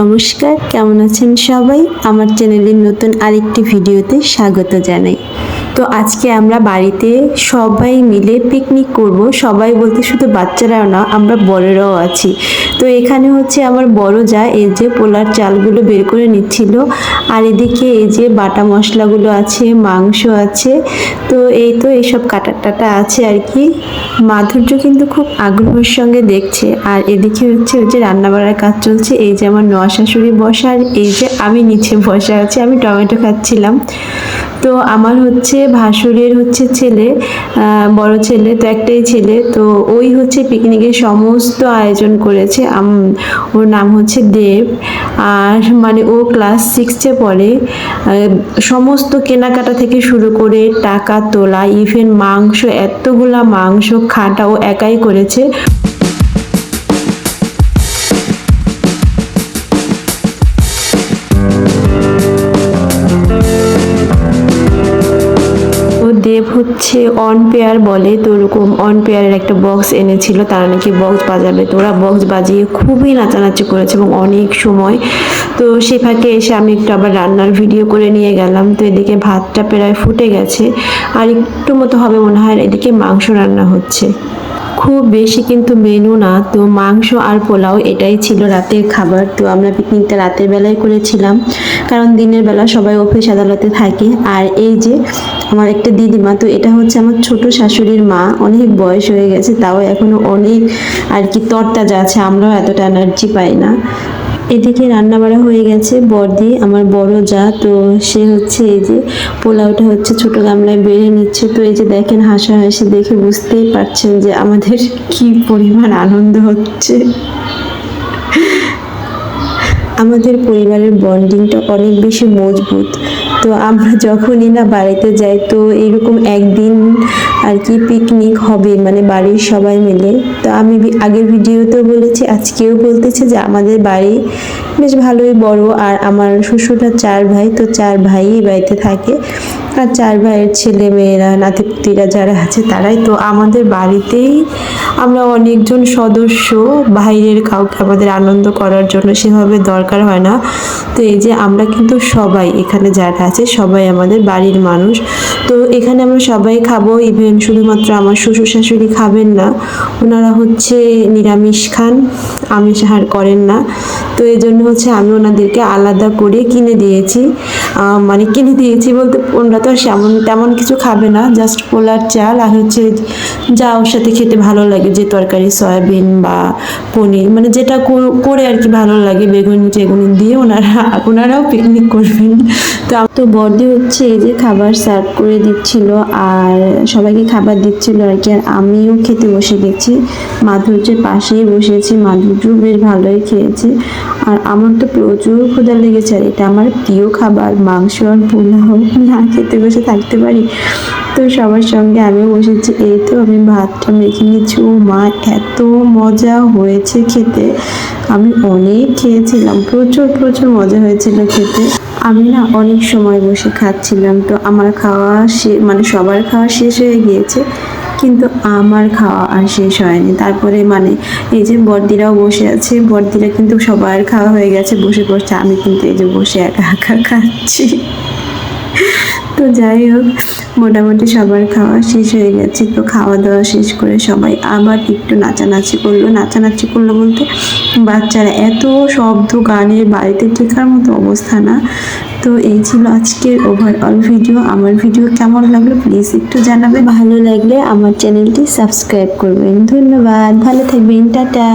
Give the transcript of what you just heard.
নমস্কার কেমন আছেন সবাই? আমার চ্যানেলের নতুন আরেকটি ভিডিওতে স্বাগত জানাই। তো আজকে আমরা বাড়িতে সবাই মিলে পিকনিক করব। সবাই বলতে শুধু বাচ্চারাও না, আমরা বড়রাও আছি। তো এখানে হচ্ছে আমার বড় যা, এই যে পোলার চালগুলো বের করে নিচ্ছিল। আর এদিকে এই যে বাটা মশলাগুলো আছে, মাংস আছে। তো এই তো এইসব কাটা টাটা আছে আর কি। মাধুর্য কিন্তু খুব আগ্রহের সঙ্গে দেখছে। আর এদিকে হচ্ছে ওই যে রান্নাবাড়ার কাজ চলছে। এই যে আমার নোয়া শাশুড়ি বসা আর এই যে আমি নিচে বসা আছি, আমি টমেটো খাচ্ছিলাম। তো আমার হচ্ছে ভাসুরের হচ্ছে ছেলে বড় ছেলে, তো একটাই ছেলে, তো ওই হচ্ছে পিকনিকের সমস্ত আয়োজন করেছে। ওর নাম হচ্ছে দেব। আর মানে ও ক্লাস সিক্সে পড়ে। সমস্ত কেনাকাটা থেকে শুরু করে টাকা তোলা ইভেন মাংস, এতগুলা মাংস, খাটা ও একাই করেছে। দেব হচ্ছে অন পেয়ার বলে, তো ওরকম অন পেয়ারের একটা বক্স এনেছিল, তারা নাকি বক্স বাজাবে। তো ওরা বক্স বাজিয়ে খুবই নাচানাচি করেছে এবং অনেক সময়। তো সে ফাঁকে এসে আমি একটু আবার রান্নার ভিডিও করে নিয়ে গেলাম, তো এদিকে ভাতটা প্রায় ফুটে গেছে। আর একটু মতো হবে মনে হয় এদিকে মাংস রান্না হচ্ছে। খুব বেশি কিন্তু মেনু না, তো মাংস আর পোলাও এটাই ছিল রাতের খাবার। তো আমরা পিকনিকটা রাতের বেলায় করেছিলাম, কারণ দিনের বেলা সবাই অফিস আদালতে থাকে। আর এই যে আমার একটা দিদিমা, তো এটা হচ্ছে আমার ছোট শাশুড়ির মা, অনেক বয়স হয়ে গেছে, তাও এখনও অনেক আর কি তরতাজা আছে, আমরাও এতটা এনার্জি পাই না। এদিকে রান্না বাড়া হয়ে গেছে বর্দি আমার বড় যা, তো সে হচ্ছে এই যে পোলাওটা হচ্ছে ছোট গামলায় বেড়ে নিচ্ছে, তো এই যে দেখেন হাসাহাসি দেখে বুঝতেই পারছেন যে আমাদের কি পরিমাণ আনন্দ হচ্ছে। আমাদের পরিবারের বন্ডিংটা অনেক বেশি মজবুত। তো আমরা যখনই না বাড়িতে যাই তো এরকম একদিন আর কি পিকনিক হবে মানে বাড়ির সবাই মিলে। তো আমি আগের ভিডিওতেও বলেছি, আজকেও বলতেছি যে আমাদের বাড়ি বেশ ভালোই বড়। আর আমার শ্বশুরটা চার ভাই, তো চার ভাই বাড়িতে থাকে। আর চার ভাইয়ের ছেলে মেয়েরা নাতিপুতিরা যারা আছে তারাই। তো আমাদের বাড়িতেই আমরা অনেকজন সদস্য। বাইরের কাউকে আমাদের আনন্দ করার জন্য সেভাবে দরকার হয় না। তো এই যে আমরা কিন্তু সবাই এখানে যারা আছে, সবাই আমাদের বাড়ির মানুষ। তো এখানে আমরা সবাই খাব ইভেন শুধুমাত্র আমার শ্বশুর শাশুড়ি খাবেন না। ওনারা হচ্ছে নিরামিষ খান, আমিষ আহার করেন না। তো এই জন্য হচ্ছে আমি ওনাদেরকে আলাদা করে কিনে দিয়েছি। মানে কিনে দিয়েছি বলতে ওনারা তো সেমন তেমন কিছু খাবে না জাস্ট পোলার চাল আর হচ্ছে যা ওর সাথে খেতে ভালো লাগে, যে তরকারি সয়াবিন বা পনির মানে যেটা কর- আর কি ভালো লাগে, বেগুনি টেগুনি দিয়ে ওনারা, ওনারাও পিকনিক করবেন। তো তো বর্দি হচ্ছে এই যে খাবার সার্ভ করে দিচ্ছিল আর সবাইকে খাবার দিচ্ছিল আর কি, আর আমিও খেতে বসে গেছি। মাধুর্যের পাশেই বসেছি মাধুর্য বেশ ভালোই খেয়েছে। আর আমার তো প্রচুর ক্ষুধা লেগেছে আর এটা আমার প্রিয় খাবার, মাংস আর পোলাও না খেতে বসে থাকতে পারি। তো সবার সঙ্গে আমিও বসেছি। এই তো আমি ভাতটা মেখে নিচ্ছি। ও মা, এত মজা হয়েছে খেতে। আমি অনেক খেয়েছিলাম, প্রচুর প্রচুর মজা হয়েছিল খেতে। আমি না অনেক সময় বসে খাচ্ছিলাম। তো আমার খাওয়া মানে সবার খাওয়া শেষ হয়ে গিয়েছে। কিন্তু আমার খাওয়া আর শেষ হয়নি। তারপরে মানে এই যে বর্দিরাও বসে আছে, বর্দিরা কিন্তু সবার খাওয়া হয়ে গেছে, বসে পড়ছে। আমি কিন্তু এই যে বসে একা একা খাচ্ছি। তো যাই হোক মোটামুটি সবার খাওয়া শেষ হয়ে গেছে, তো খাওয়া দাওয়া শেষ করে সবাই আবার একটু নাচানাচি করল। নাচানাচি করল বলতে বাচ্চারা এত শব্দ গানের বাড়িতে টেকার মতো অবস্থা না। তো এই ছিল আজকের ওভারঅল ভিডিও আমার ভিডিও কেমন লাগল প্লিজ একটু জানাবে ভালো লাগলে আমার চ্যানেলটি সাবস্ক্রাইব করবেন। ধন্যবাদ। ভালো থাকবেন। টাটা।